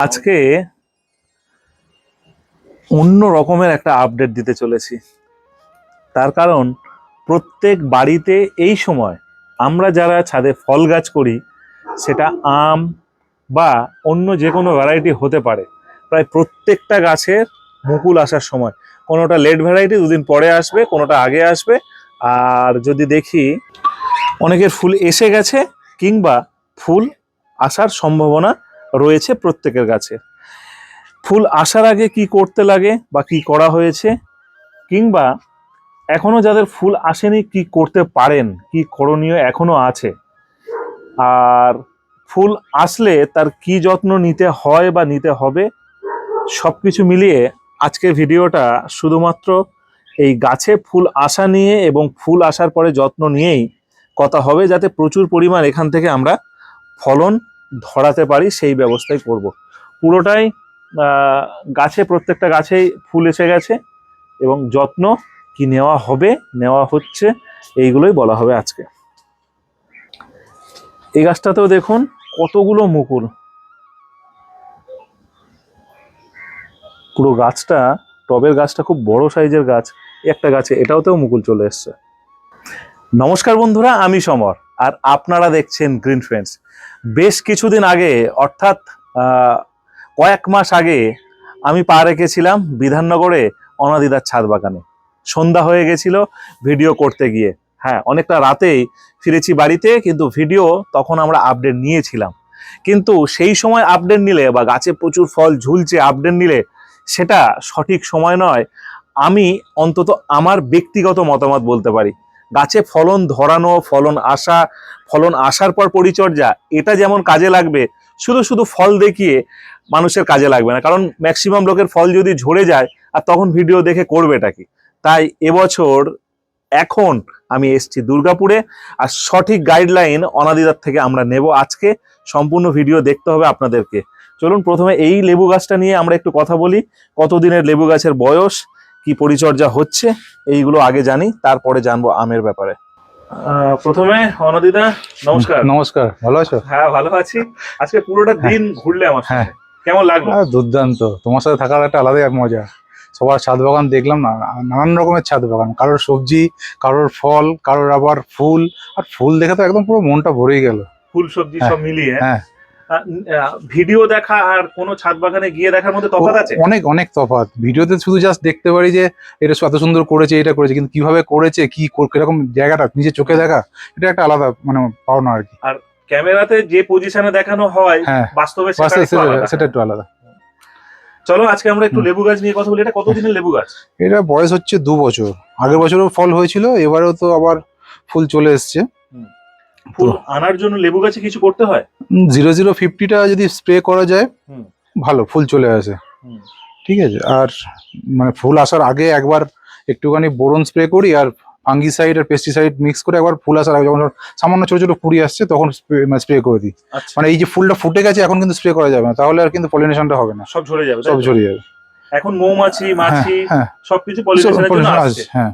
আজকে অন্য রকমের একটা আপডেট দিতে চলেছি। তার কারণ, প্রত্যেক বাড়িতে এই সময় আমরা যারা ছাদে ফল গাছ করি, সেটা আম বা অন্য যে কোনো ভ্যারাইটি হতে পারে। প্রায় প্রত্যেকটা গাছের মুকুল আসার সময়। কোনোটা লেট ভ্যারাইটি দুদিন পরে আসবে, কোনোটা আগে আসবে। আর যদি দেখি, অনেকের ফুল এসে গেছে কিংবা ফুল আসার সম্ভাবনা রয়েছে প্রত্যেকের গাছে ফুল আসার আগে কি করতে লাগে বা কি করা হয়েছে, কিংবা এখনও যাদের ফুল আসেনি কি করতে পারেন, কি করণীয় এখনও আছে? আর ফুল আসলে তার কি যত্ন নিতে হয় বা নিতে হবে সব কিছু মিলিয়ে আজকের ভিডিওটা শুধুমাত্র এই গাছে ফুল আসা নিয়ে এবং ফুল আসার পরে যত্ন নিয়েই কথা হবে, যাতে প্রচুর পরিমাণ এখান থেকে আমরা ফলন ধরাতে পারি, সেই ব্যবস্থাই করব। পুরোটাই গাছে, প্রত্যেকটা গাছেই ফুল এসে গেছে এবং যত্ন কি নেওয়া হবে, নেওয়া হচ্ছে, এইগুলোই বলা হবে আজকে। এই গাছটাতেও দেখুন কতগুলো মুকুল। পুরো গাছটা, টবের গাছটা খুব বড় সাইজের গাছ, একটা গাছে এটাওতেও মুকুল চলে এসছে। নমস্কার বন্ধুরা, আমি সমর। আর আপনারা দেখছেন গ্রিন ফ্রেন্ডস বেশ কিছুদিন আগে, অর্থাৎ কয়েক মাস আগে, আমি পা রেখেছিলাম বিধাননগরে অনাদিদার ছাদ বাগানে। সন্ধ্যা হয়ে গেছিল ভিডিও করতে গিয়ে। হ্যাঁ অনেকটা রাতেই ফিরেছি বাড়িতে, কিন্তু ভিডিও তখন আমরা আপডেট নিয়েছিলাম। কিন্তু সেই সময় আপডেট নিলে বা গাছে প্রচুর ফল ঝুলছে আপডেট নিলে, সেটা সঠিক সময় নয়। আমি অন্তত আমার ব্যক্তিগত মতামত বলতে পারি। গাছে ফলন ধরানো, ফলন আসা, ফলন আসার পর পরিচর্যা, এটা যেমন কাজে লাগবে, শুধু শুধু ফল দেখিয়ে মানুষের কাজে লাগবে না। কারণ ম্যাক্সিমাম লোকের ফল যদি ঝরে যায়, আর তখন ভিডিও দেখে করবেটা কি? তাই এবছর এখন আমি এসছি দুর্গাপুরে, আর সঠিক গাইডলাইন অনাদিদার থেকে আমরা নেব আজকে। সম্পূর্ণ ভিডিও দেখতে হবে আপনাদেরকে। চলুন প্রথমে এই লেবু গাছটা নিয়ে আমরা একটু কথা বলি। কতদিনের লেবু গাছের বয়স? কি পরিচর্যা হচ্ছে এইগুলো আগে জানি তারপরে জানব আমের ব্যাপারে। প্রথমে অনদিদা নমস্কার। নমস্কার ভালো আছো? হ্যাঁ ভালো আছি। আজকে পুরোটা দিন ঘুরলে আমার হ্যাঁ। কেমন লাগল? দুর্দান্ত। তোমার সাথে থাকার একটা আলাদাই মজা। সবার ছাদ বাগান দেখলাম না নানান রকমের ছাদ বাগান। কারোর সবজি কারোর ফল কারোর আবার ফুল। আর ফুল দেখে তো একদম পুরো মনটা ভরেই গেল। ফুল সবজি হ্যাঁ, সব মিলিয়ে। হ্যাঁ। ভিডিও দেখা আর কোনো ছাদ বাগানে গিয়ে দেখার মধ্যে তফাৎ আছে? অনেক অনেক তফাৎ। ভিডিওতে শুধু জাস্ট দেখতে পারি যে এটা এত সুন্দর করেছে এটা করেছে কিন্তু কীভাবে করেছে কি কর- কীরকম জায়গাটা নিজে চোখে দেখা এটা একটা আলাদা মানে পাওনা আর কি। আর ক্যামেরাতে যে পজিশনে দেখানো হয় হ্যাঁ বাস্তবে সেটা একটু আলাদা। সেটা একটু আলাদা। চলো আজকে আমরা একটু লেবু গাছ নিয়ে কথা বলি। এটা কতদিনের লেবু গাছ? এটা বয়স হচ্ছে দু বছর। আগের বছরও ফল হয়েছিল এবারেও তো আবার ফুল চলে এসছে। ফুল আনার জন্য লেবু গাছে কিছু করতে হয়? জিরো জিরো ফিফটিটা যদি স্প্রে করা যায় ভালো ফুল চলে আসে। ঠিক আছে? আর মানে ফুল আসার আগে একবার একটুখানি বোরন স্প্রে করি আর ফাঙ্গিসাইড আর পেস্টিসাইড মিক্স করে একবার ফুল আসার আগে যখন সামান্য ছোট ছোট কুড়ি আসছে তখন স্প্রে করে দিই। আচ্ছা। মানে এই যে ফুলটা ফুটে গেছে এখন কিন্তু স্প্রে করা যাবে না। তাহলে আর কিন্তু পলিনেশনটা হবে না। সব ঝরে যাবে সব ঝরে যাবে। এখন মৌমাছি মাছি হ্যাঁ। সবকিছু পলিনেশনের জন্য আসছে। আসছে, হ্যাঁ।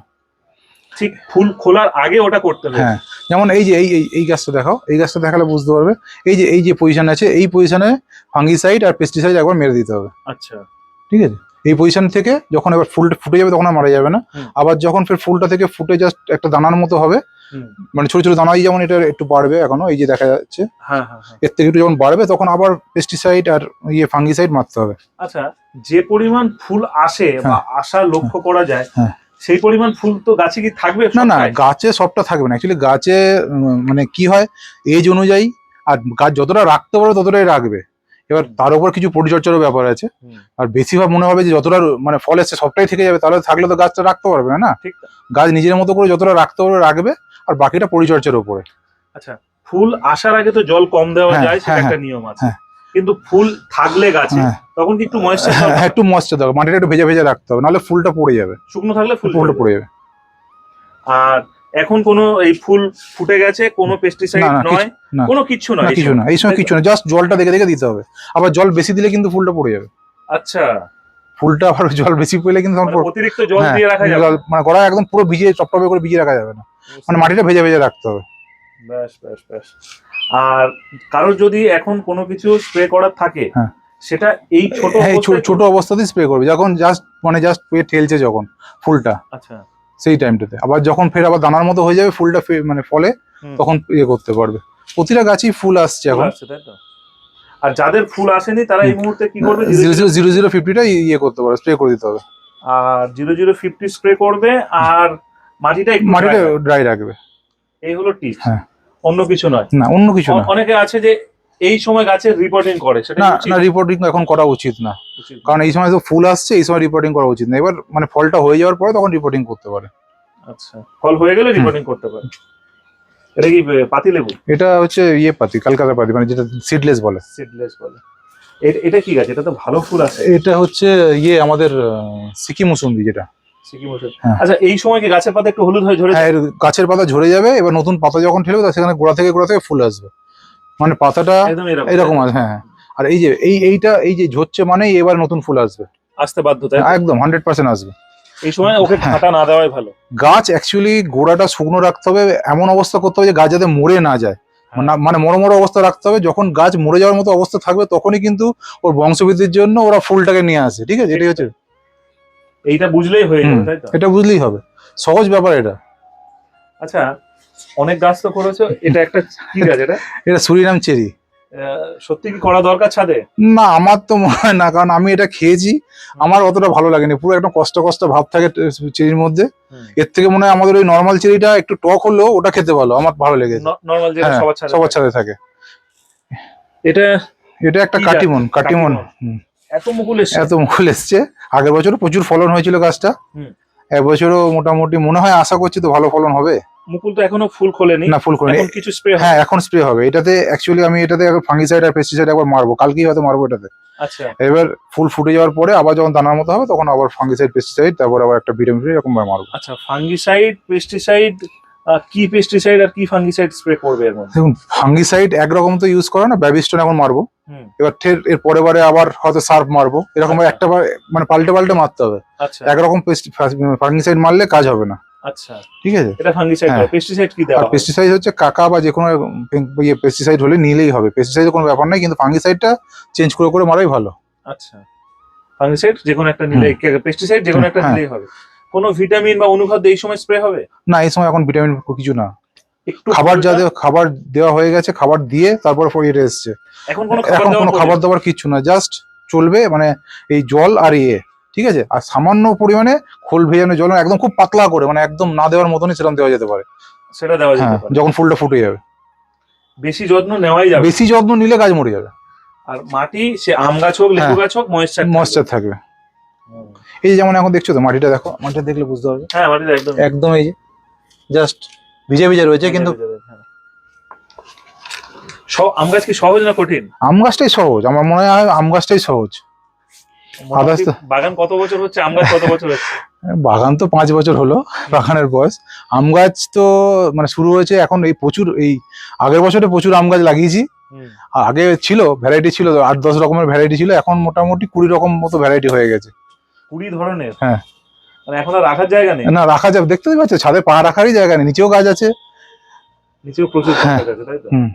ঠিক ফুল খোলার আগে ওটা করতে হবে। হ্যাঁ। যেমন এই যে এই এই- গাছটা দেখাও এই গাছটা দেখালে বুঝতে পারবে। এই যে এই যে পজিশন আছে এই পজিশনে ফাঙ্গিসাইড আর পেস্টিসাইড একবার মেরে দিতে হবে। আচ্ছা। ঠিক আছে? এই পজিশন থেকে যখন এবার ফুলটা ফুটে যাবে তখন আর মারা যাবে না। আবার যখন ফের ফুলটা থেকে ফুটে জাস্ট একটা দানার মতো হবে। মানে ছোট ছোট দানাই যেমন এটা একটু বাড়বে এখনও এই যে দেখা যাচ্ছে। হ্যাঁ হ্যাঁ হ্যাঁ। এর থেকে একটু যখন বাড়বে তখন আবার পেস্টিসাইড আর ইয়ে ফাঙ্গিসাইড মারতে হবে। আচ্ছা যে পরিমাণ ফুল আসে বা আসা লক্ষ্য করা যায় হ্যাঁ। সেই পরিমাণ ফুল তো গাছে কি থাকবে? না না গাছে সবটা থাকবে না। অ্যাকচুয়ালি গাছে মানে কি হয় এজ অনুযায়ী আর গাছ যতটা রাখতে পারবে ততটাই রাখবে। এবার তার উপর কিছু পরিচর্যারও ব্যাপার আছে। আর বেশিরভাগ মনে হবে যে যতটা মানে ফল এসছে সবটাই থেকে যাবে তাহলে থাকলে তো গাছটা রাখতে পারবে না। গাছ নিজের মতো করে যতটা রাখতে পারবে রাখবে আর বাকিটা পরিচর্যার উপরে। আচ্ছা ফুল আসার আগে তো জল কম দেওয়া হ্যাঁ, যায় সেটা হ্যাঁ, একটা নিয়ম আছে। হ্যাঁ। কিন্তু ফুল থাকলে গাছে হ্যাঁ। তখন কি একটু ময়েশ্চার হ্যাঁ একটু ময়েশ্চার দেবে মাটিটা একটু ভেজে ভেজে রাখতে হবে নাহলে ফুলটা পড়ে যাবে। শুকনো থাকলে ফুল ফুলটা পড়ে যাবে। আর এখন কোনো এই ফুল ফুটে গেছে কোনো পেস্টিসাইড নয় কোনো কিচ্ছু না নয় কিছু না এই সময় কিছু না জাস্ট জলটা দেখে দেখে দিতে হবে। আবার জল বেশি দিলে কিন্তু ফুলটা পড়ে যাবে। আচ্ছা। ফুলটা আবার জল বেশি পেলে কিন্তু মানে অতিরিক্ত জল হ্যাঁ, দিয়ে রাখা যাবে মানে গোড়া একদম পুরো ভিজিয়ে টপটপে করে ভিজিয়ে রাখা যাবে না। মানে মাটিটা ভেজে ভেজে রাখতে হবে। ব্যাস ব্যাস ব্যাস আর কারোর যদি এখন কোনো কিছু স্প্রে করার থাকে হ্যাঁ। সেটা এই ছোট হ্যাঁ ছোট অবস্থাতেই স্প্রে করবে। যখন জাস্ট মানে জাস্ট ঠেলছে যখন ফুলটা আচ্ছা। সেই টাইমটাতে আবার যখন ফের আবার দানার মতো হয়ে যাবে ফুলটা মানে ফলে তখন ইয়ে করতে পারবে। প্রতিটা গাছই ফুল আসছে এখন? আর যাদের ফুল আসেনি তারা এই মুহূর্তে কি করবে? জিরো জিরো জিরো জিরো ফিফটিটা ইয়ে করতে পারবে স্প্রে করে দিতে হবে। আর জিরো জিরো ফিফটি স্প্রে করবে আর মাটিটা মাটিটা ড্রাই রাখবে। এই হলো টিপস হ্যাঁ। অন্য কিছু নয়। না অন্য কিছু না। অনেকে আছে যে এই সময় গাছের রিপোর্টিং করে সেটা না না রিপোর্টিং এখন করা উচিত না। কারণ এই সময় তো ফুল আসছে এই সময় রিপোর্টিং করা উচিত না। এবার মানে ফলটা হয়ে যাওয়ার পরে তখন রিপোর্টিং করতে পারে। আচ্ছা ফল হয়ে গেলে রিপোর্টিং করতে পারে। এটা কি পাতি লেবু? এটা হচ্ছে ইয়ে পাতি কালকাতা পাতি মানে যেটা সিডলেস বলে। সিডলেস বলে। এটা কি গাছ? এটা তো ভালো ফুল আছে। এটা হচ্ছে ইয়ে আমাদের আহ, সিকি মুসুম্বি যেটা। সিকিম। হ্যাঁ। আচ্ছা এই সময় কি গাছের পাতা একটু হলুদ হয়ে ঝরে? হ্যাঁ গাছের পাতা ঝরে যাবে এবার নতুন পাতা যখন ঠেলবে সেখানে গোড়া থেকে গোড়া থেকে ফুল আসবে। মানে পাতাটা এরকম হ্যাঁ হ্যাঁ। আর এই যে এই এইটা এই যে ঝরছে মানেই এবার নতুন ফুল আসবে। আসতে বাধ্য তাই একদম হান্ড্রেড পার্সেন্ট আসবে। এই সময় ওকে হ্যাঁ। ঠাটা না দেওয়াই ভালো। গাছ অ্যাকচুয়ালি গোড়াটা শুকনো রাখতে হবে এমন অবস্থা করতে হবে যে গাছ যাতে মরে না যায়। মানে- মানে মরো মরো অবস্থা রাখতে হবে যখন গাছ মরে যাওয়ার মতো অবস্থা থাকবে তখনই কিন্তু ওর বংশবৃদ্ধির জন্য ওরা ফুলটাকে নিয়ে আসে ঠিক আছে? এটাই হচ্ছে এইটা বুঝলেই হয়ে যাবে এটা বুঝলেই হবে। সহজ ব্যাপার এটা। আচ্ছা অনেক গাছ তো করেছ এটা একটা কি গাছ এটা? এটা সুরিনাম চেরি। সত্যি কি করা দরকার ছাদে? না আমার তো মনে হয় না কারণ আমি এটা খেয়েছি আমার অতটা ভালো লাগেনি পুরো একটা কষ্ট কষ্ট ভাব থাকে চেরির মধ্যে। এর থেকে মনে হয় আমাদের ওই নর্মাল চেরিটা একটু টক হলেও ওটা খেতে ভালো আমার ভালো লেগেছে। নর্মাল যেটা হ্যাঁ, সবার ছাদে থাকে। এটা এটা একটা কাটিমন কাটিমন। এত মুকুল এসছে। এত মুকুল এসছে। আগের বছরও প্রচুর ফলন হয়েছিল গাছটা। এবছরও মোটামুটি মনে হয় আশা করছি তো ভালো ফলন হবে। মুকুল তো এখনও ফুল খোলেনি। না ফুল এখন কিছু স্প্রে হ্যাঁ এখন স্প্রে হবে। এটাতে অ্যাকচুয়ালি আমি এটাতে ফাঙ্গিসাইড আর পেস্টিসাইড একবার মারবো। কালকেই হয়তো মারবো এটাতে। আচ্ছা। এবার ফুল ফুটে যাওয়ার পরে আবার যখন দানার মতো হবে তখন আবার ফাঙ্গিসাইড পেস্টিসাইড তারপর আবার একটা ভিটামিন এরকম ভাবে মারবো। আচ্ছা ফাঙ্গিসাইড পেস্টিসাইড কি পেস্টিসাইড আর কি ফাঙ্গিসাইড স্প্রে করবে এর মধ্যে? দেখুন ফাঙ্গিসাইড একরকম তো ইউজ করে না ব্যাবিস্টন এখন মারবো। এবার ফের এর পরে বারে আবার হয়তো সার্ফ মারবো। এরকম ভাবে একটা মানে পাল্টে পাল্টে মারতে হবে। আচ্ছা। একরকম ফাঙ্গিসাইড মারলে কাজ হবে না। আচ্ছা। ঠিক আছে? এটা ফাঙ্গিসাইড হ্যাঁ। পেস্টিসাইড কি দেওয়া আর? পেস্টিসাইড হচ্ছে কাকা বা যে কোনো ইয়ে পেস্টিসাইড হলে নিলেই হবে। পেস্টিসাইড কোনো ব্যাপার নাই কিন্তু ফাঙ্গিসাইডটা চেঞ্জ করে করে মারাই ভালো। আচ্ছা। ফাঙ্গিসাইড যে কোনো একটা নিলে পেস্টিসাইড যে কোনো একটা হ্যাঁ। নিলেই হবে। কোনো ভিটামিন বা অনুখাদ্য এই সময় স্প্রে হবে? না এই সময় এখন ভিটামিন কিছু না। একটু খাবার যা খাবার দেওয়া হয়ে গেছে খাবার দিয়ে তারপর এটা এসছে। এখন কোনো খাবার দাবার কিছু না জাস্ট চলবে মানে এই জল আর ইয়ে। ঠিক আছে? আর সামান্য পরিমাণে খোল ভেজানো জল একদম খুব পাতলা করে মানে একদম না দেওয়ার মতনই সেরকম দেওয়া যেতে পারে। সেটা দেওয়া যেতে হ্যাঁ পারে। যখন ফুলটা ফুটে যাবে। বেশি যত্ন নেওয়াই যাবে। বেশি যত্ন নিলে গাছ মরে যাবে। আর মাটি সে আম গাছ হোক লেবু হ্যাঁ। গাছ হোক ময়েশ্চার ময়েশ্চার থাকবে। এই যে যেমন এখন দেখছ তো মাটিটা দেখো মাটিটা দেখলে বুঝতে পারবে। হ্যাঁ মাটিটা একদম। একদম এই যে জাস্ট ভিজে ভিজে রয়েছে কিন্তু হ্যাঁ। সব আম গাছ কি সহজ না কঠিন? আম গাছটাই সহজ আমার মনে হয় আম গাছটাই সহজ। বাগান কত বছর হচ্ছে? আম গাছ কত বছর হচ্ছে? বাগান তো পাঁচ বছর হলো বাগানের বয়স। আম গাছ তো মানে শুরু হয়েছে এখন এই প্রচুর এই আগের বছরে প্রচুর আম গাছ লাগিয়েছি। আর আগে ছিল ভ্যারাইটি ছিল আট দশ রকমের ভ্যারাইটি ছিল এখন মোটামুটি কুড়ি রকম মতো ভ্যারাইটি হয়ে গেছে। কুড়ি ধরনের? হ্যাঁ। মানে এখন আর রাখার জায়গা নেই? না রাখা যাবে দেখতে পাচ্ছ ছাদে পা রাখারই জায়গা নেই নিচেও গাছ আছে। নিচেও প্রচুর হ্যাঁ। গাছ আছে তাই তো? হুম।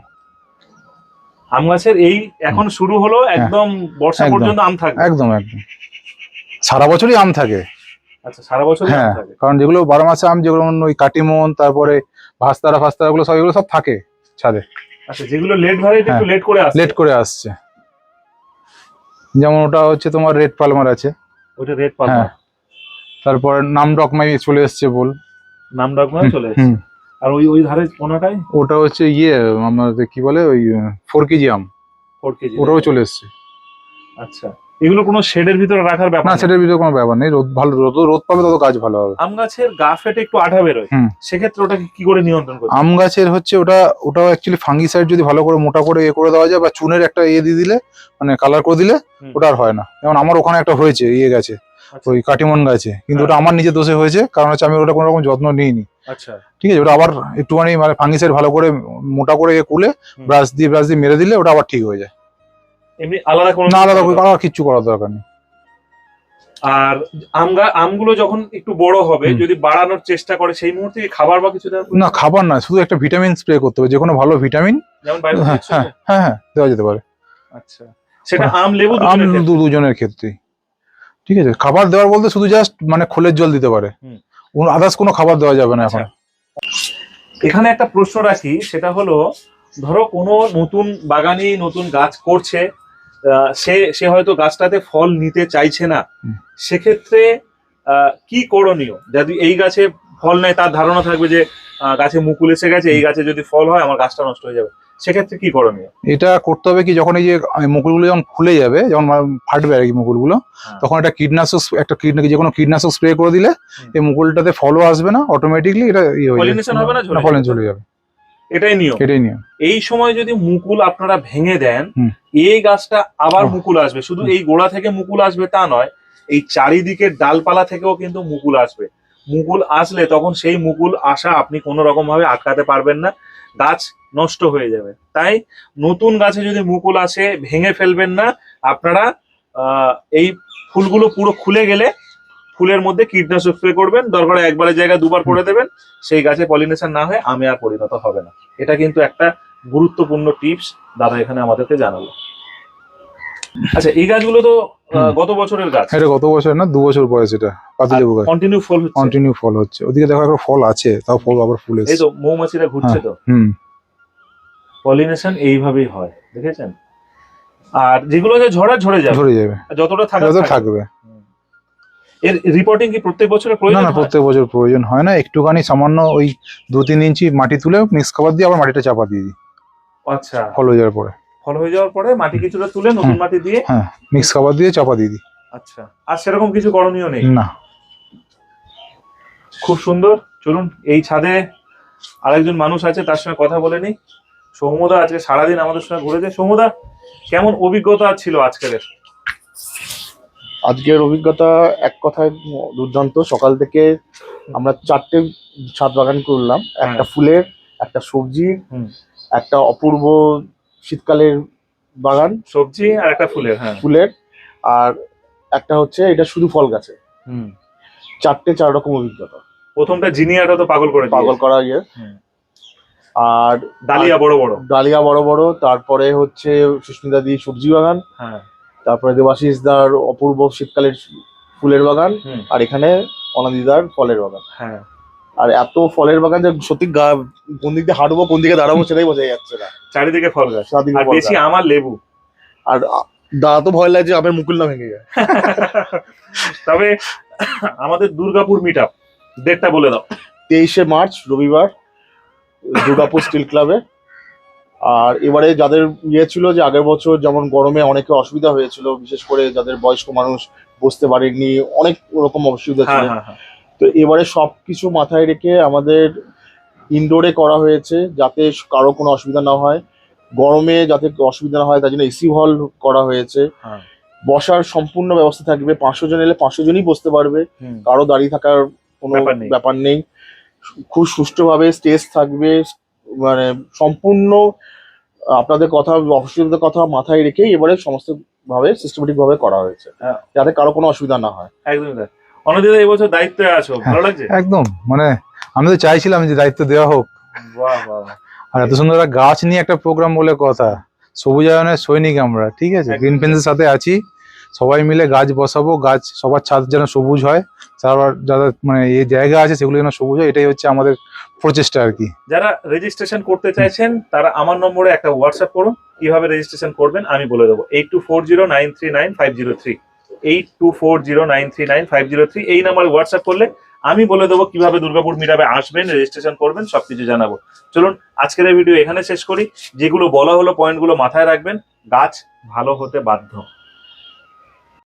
আম গাছের এই এখন শুরু হলো একদম বর্ষা পর্যন্ত আম থাকবে। একদম একদম। সারা বছরই আম থাকে। আচ্ছা সারা বছর হ্যাঁ থাকে। কারণ যেগুলো বারো মাসে আম যেগুলো ওই কাটিমন তারপরে ভাস্তারা ফাস্তারা গুলো সব এগুলো সব থাকে ছাদে। আচ্ছা যেগুলো লেট ভ্যারাইটি একটু লেট করে আসে লেট করে আসছে। যেমন ওটা হচ্ছে তোমার রেড পালমার আছে। ওটা রেড হ্যাঁ। তারপর নাম ডকমাই চলে এসছে বল। নাম ডাক মানে চলে এসেছে। আর ওই ওই ধারে কোনাটাই ওটা হচ্ছে ইয়ে আমাদের কি বলে ওই ফোর কেজি আম। ফোর কেজি ওটাও চলে এসছে। আচ্ছা এগুলো কোনো শেডের ভিতরে রাখার ব্যাপার না সেটার ভিতরে কোনো ব্যাপার নেই রোদ ভালো রোদ রোদ পাবে তত গাছ ভালো হবে। আম গাছের গা ফেটে একটু আঠা বেরোয়। সেক্ষেত্রে ওটাকে কি করে নিয়ন্ত্রণ করবে আম গাছের হচ্ছে ওটা ওটাও অ্যাকচুয়ালি ফাঙ্গিসাইড যদি ভালো করে মোটা করে ইয়ে করে দেওয়া যায় বা চুনের একটা ইয়ে দিয়ে দিলে মানে কালার করে দিলে ওটা আর হয় না। যেমন আমার ওখানে একটা হয়েছে ইয়ে গাছে আচ্ছা। ওই কাটিমন গাছে কিন্তু ওটা আমার নিজের দোষে হয়েছে কারণ হচ্ছে আমি ওটা কোনো রকম যত্ন নিইনি। আচ্ছা। ঠিক আছে ওটা আবার একটুখানি মানে ফাঙ্গিসাইড ভালো করে মোটা করে কুলে ব্রাশ দিয়ে ব্রাশ দিয়ে মেরে দিলে ওটা আবার ঠিক হয়ে যায়। এমনি আলাদা কোনো না আলাদা আলাদা কিচ্ছু করার দরকার নেই। আর আম গা- আমগুলো যখন একটু বড় হবে যদি বাড়ানোর চেষ্টা করে সেই মুহূর্তে খাবার বা কিছু না খাবার না শুধু একটা ভিটামিন স্প্রে করতে হবে যে কোনো ভালো ভিটামিন হ্যাঁ হ্যাঁ হ্যাঁ হ্যাঁ দেওয়া যেতে পারে। আচ্ছা সেটা আম লেবু আম দুজনের ক্ষেত্রে। ঠিক আছে খাবার দেওয়ার বলতে শুধু জাস্ট মানে খোলের জল দিতে পারে। আদার্স কোনো খাবার দেওয়া যাবে না এখন। আচ্ছা। এখানে একটা প্রশ্ন রাখি সেটা হলো ধরো কোনো নতুন বাগানি নতুন গাছ করছে আহ, সে সে হয়তো গাছটাতে ফল নিতে চাইছে না। সেক্ষেত্রে কি করণীয়? যদি এই গাছে ফল নেয় তার ধারণা থাকবে যে গাছে মুকুল এসে গেছে এই গাছে যদি ফল হয় আমার গাছটা নষ্ট হয়ে যাবে। সেক্ষেত্রে কি করণীয়? এটা করতে হবে কি যখন এই যে মুকুলগুলো যখন খুলে যাবে যখন ফাটবে আর কি মুকুলগুলো হ্যাঁ। তখন একটা কীটনাশক একটা কীটনাশক যে কোনো কীটনাশক স্প্রে করে দিলে এই মুকুলটাতে ফলও আসবে না অটোমেটিকলি এটা ইয়ে হয়ে হবে না, ফলন চলে যাবে। এটাই নিয়ম। এটাই নিয়ম। এই সময় যদি মুকুল আপনারা ভেঙে দেন এই গাছটা আবার মুকুল আসবে। শুধু এই গোড়া থেকে মুকুল আসবে তা নয় এই চারিদিকের ডালপালা থেকেও কিন্তু মুকুল আসবে। মুকুল আসলে তখন সেই মুকুল আসা আপনি কোনো রকম ভাবে আটকাতে পারবেন না, গাছ নষ্ট হয়ে যাবে। তাই নতুন গাছে যদি মুকুল আসে, ভেঙে ফেলবেন না, আপনারা এই ফুলগুলো পুরো খুলে গেলে ফুলের মধ্যে কীটনাশক স্প্রে করবেন, দরকার একবারের জায়গায় দুবার করে দেবেন, সেই গাছে পলিনেশন না হয়ে আমি আর পরিণত হবে না। এটা কিন্তু একটা গুরুত্বপূর্ণ টিপস, দাদা এখানে আমাদেরকে জানালো। আচ্ছা এই গাছগুলো তো গত বছরের গাছ। এটা গত বছর না দু বছর বয়স এটা পাতিলেবু গাছ। কন্টিনিউ ফল হচ্ছে। কন্টিনিউ ফল হচ্ছে। ওদিকে দেখো একটা ফল আছে তাও ফল আবার ফুল এই তো মৌমাছিরা ঘুরছে তো। হুম। পলিনেশন এইভাবেই হয় দেখেছেন? আর যেগুলো যে ঝরে ঝরে যাবে। ঝরে যাবে। যতটা থাকা যত থাকবে। থাকবে। এর রিপোর্টিং কি প্রত্যেক বছরের প্রয়োজন না হয়? প্রত্যেক বছর প্রয়োজন হয় না। একটুখানি সামান্য ওই দু তিন ইঞ্চি মাটি তুলে মিক্স খাবার দিয়ে আবার মাটিটা চাপা দিয়ে দিই। আচ্ছা। ফল হয়ে যাওয়ার পরে। ফল হয়ে যাওয়ার পরে মাটি কিছুটা তুলে নতুন মাটি দিয়ে? হ্যাঁ মিক্স খাবার দিয়ে চাপা দিয়ে দিই। আচ্ছা আর সেরকম কিছু করণীয় নেই? না। খুব সুন্দর। চলুন এই ছাদে আরেকজন মানুষ আছে তার সঙ্গে কথা বলে নি সৌমদা আজকে সারাদিন আমাদের সঙ্গে ঘুরেছে। সৌমদা কেমন অভিজ্ঞতা ছিল আজকের? আজকের অভিজ্ঞতা এক কথায় দুর্দান্ত। সকাল থেকে আমরা চারটে ছাদ বাগান করলাম। একটা ফুলের একটা সবজির হুম। একটা অপূর্ব শীতকালের বাগান। সবজি আর একটা ফুলের হ্যাঁ। ফুলের। আর একটা হচ্ছে এটা শুধু ফল গাছে। হুম। চারটে চার রকম অভিজ্ঞতা। প্রথমটা জিনিয়াটা তো পাগল করে পাগল করা ইয়ে। আর ডালিয়া বড় বড়। ডালিয়া বড় বড় তারপরে হচ্ছে সুস্মিতা দি সবজি বাগান। হ্যাঁ। তারপরে দেবাশিস দার অপূর্ব শীতকালের ফুলের বাগান। আর এখানে অনাদিদার ফলের বাগান। হ্যাঁ। আর এত ফলের বাগান যে সত্যি কোন দিক দিয়ে হাঁটবো কোন দিকে দাঁড়াবো সেটাই বোঝা যাচ্ছে না। চারিদিকে ফল গাছ। আর বেশি আমার লেবু। আর দাঁড়া তো ভয় লাগছে আমের মুকুল না ভেঙে যায়। তবে আমাদের দুর্গাপুর মিট আপ ডেটটা বলে দাও। তেইশে মার্চ রবিবার দুর্গাপুর স্টিল ক্লাবে আর এবারে যাদের ইয়ে ছিল যে আগের বছর যেমন গরমে অনেকে অসুবিধা হয়েছিল বিশেষ করে যাদের বয়স্ক মানুষ বসতে পারেননি অনেক রকম অসুবিধা ছিল। হ্যাঁ হ্যাঁ হ্যাঁ। তো এবারে সবকিছু মাথায় রেখে আমাদের ইনডোরে করা হয়েছে যাতে কারও কোনো অসুবিধা না হয়। গরমে যাতে অসুবিধা না হয় তার জন্য এসি হল করা হয়েছে। হ্যাঁ। বসার সম্পূর্ণ ব্যবস্থা থাকবে। পাঁচশো জন এলে পাঁচশো জনই বসতে পারবে। কারও দাঁড়িয়ে থাকার কোনো ব্যাপার নেই। খুব সুষ্ঠুভাবে স্টেজ থাকবে। মানে সম্পূর্ণ আপনাদের কথা অসুবিধার কথা মাথায় রেখেই এবারে সমস্ত ভাবে সিস্টেমেটিক ভাবে করা হয়েছে। হ্যাঁ। যাতে কারও কোনো অসুবিধা না হয়। একদমই অনদিদা এবছর দায়িত্বে আছো ভালো লাগছে? একদম মানে আমি তো চাইছিলাম যে দায়িত্ব দেওয়া হোক। বাহ বাহ বাহ। আর এত সুন্দর একটা গাছ নিয়ে একটা প্রোগ্রাম বলে কথা। সবুজায়নের সৈনিক আমরা ঠিক আছে? গ্রিন ফেন্সের সাথে আছি। সবাই মিলে গাছ বসাবো গাছ সবার ছাদ যেন সবুজ হয়। তারপর যারা মানে এই জায়গা আছে সেগুলো যেন সবুজ হয় এটাই হচ্ছে আমাদের প্রচেষ্টা আর কি। যারা রেজিস্ট্রেশন করতে চাইছেন তারা আমার নম্বরে একটা হোয়াটসঅ্যাপ করুন। কীভাবে রেজিস্ট্রেশন করবেন আমি বলে দেবো। Eight two four zero nine three nine five zero three eight two four zero nine three nine five zero three এই নাম্বারে হোয়াটসঅ্যাপ করলে আমি বলে দেবো কীভাবে দুর্গাপুর মিটাবে আসবেন রেজিস্ট্রেশন করবেন, সবকিছু জানাব। চলুন, আজকের এই ভিডিও এখানে শেষ করি। যেগুলো বলা হলো পয়েন্টগুলো মাথায় রাখবেন। গাছ ভালো হতে বাধ্য।